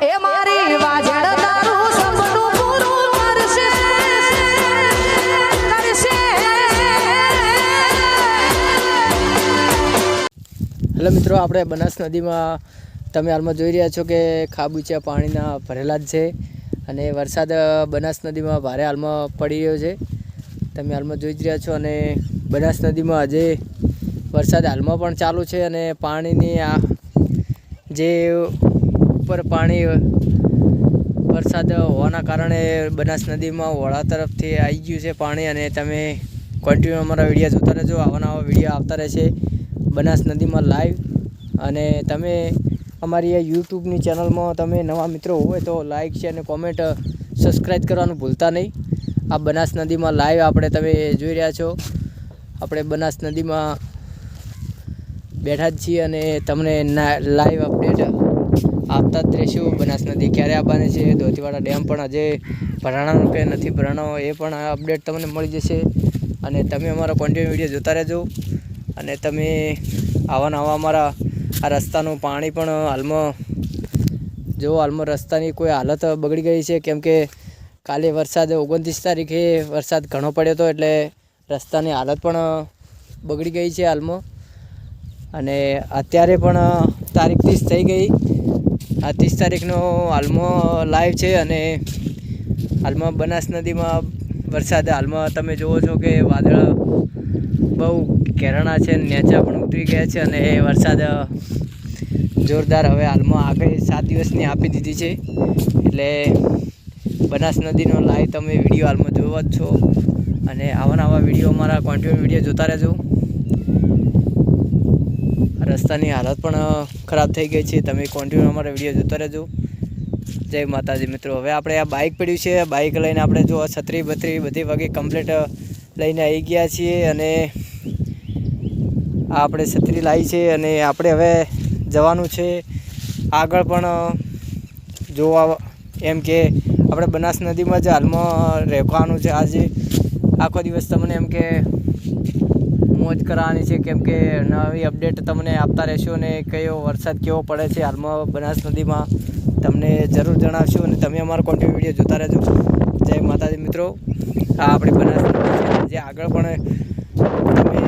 એ hello મિત્રો, આપણે બનાસ નદીમાં તમે હાલમાં જોઈ રહ્યા છો કે ખાબુચિયા પાણીના ભરેલા જ છે અને વરસાદ બનાસ નદીમાં ભારે હાલમાં પડી રહ્યો છે. તમે હાલમાં જોઈ જ રહ્યા છો અને બનાસ નદીમાં આજે વરસાદ હાલમાં પણ ચાલુ છે અને પાણીની આ જે ઉપર પાણી, વરસાદ હોવાના કારણે બનાસ નદીમાં વોળા તરફથી આવી ગયું છે પાણી અને તમે કન્ટિન્યુ અમારા વીડિયો જોતા રહેજો. આવા નવા વીડિયો આવતા રહેશે બનાસ નદીમાં લાઈવ અને તમે અમારી આ યુટ્યુબની ચેનલમાં તમે નવા મિત્રો હોય તો લાઈક છે અને કોમેન્ટ સબસ્ક્રાઈબ કરવાનું ભૂલતા નહીં. આ બનાસ નદીમાં લાઈવ આપણે તમે જોઈ રહ્યા છો. આપણે બનાસ નદીમાં બેઠા જ છીએ અને તમને લાઈવ અપડેટ આપતા જ રહેશું બનાસ નદી ક્યારે આવવાની છે? ધોતીવાડા ડેમ પણ આજે ભરાણાનો કે નથી ભરાણો, એ પણ અપડેટ તમને મળી જશે. અને તમે અમારો કોન્ટિન્યુ વીડિયો જોતા રહેજો. અને તમે આવા નવા અમારા આ રસ્તાનું પાણી પણ હાલમાં જો હાલમાં રસ્તાની કોઈ હાલત બગડી ગઈ છે, કેમ કે કાલે વરસાદ ઓગણત્રીસ તારીખે વરસાદ ઘણો પડ્યો હતો એટલે રસ્તાની હાલત પણ બગડી ગઈ છે હાલમાં. અને અત્યારે પણ તારીખ ત્રીસ થઈ ગઈ. આ ત્રીસ તારીખનો હાલમાં લાઈવ છે અને હાલમાં બનાસ નદીમાં વરસાદ. હાલમાં તમે જુઓ છો કે વાદળ બહુ કેરણા છે, નેચા પણ ઉતરી ગયા છે અને એ વરસાદ જોરદાર હવે હાલમાં આગળ સાત દિવસની આપી દીધી છે. એટલે બનાસ નદીનો લાઈવ તમે વીડિયો હાલમાં જોવા જ છો. અને આવા નવા વીડિયો અમારા કોન્ટિન્યુ વીડિયો જોતા રહેજો. રસ્તાની હાલત પણ ખરાબ થઈ ગઈ છે. તમે કોન્ટિન્યુ અમારા વીડિયો જોતા રહેજો. જય માતાજી મિત્રો. હવે આપણે આ બાઇક પડ્યું છે. બાઇક લઈને આપણે જો છત્રી બત્રી બધી વાગે કમ્પ્લીટ લઈને આવી ગયા છીએ અને આ આપણે છત્રી લાવી છે અને આપણે હવે જવાનું છે. આગળ પણ જોવા એમ કે આપણે બનાસ નદીમાં જ હાલમાં રહેવાનું છે. આજે આખો દિવસ તમને એમ કે મોજ કરાવવાની છે, કેમ કે નવી અપડેટ તમને આપતા રહેશું અને કયો વરસાદ કેવો પડે છે હાલમાં બનાસ નદીમાં, તમને જરૂર જણાવશું અને તમે અમારો કોન્ટિન્યુ વીડિયો જોતા રહેજો. જય માતાજી મિત્રો. આ આપણી બનાસ નદી છે. જે આગળ પણ તમે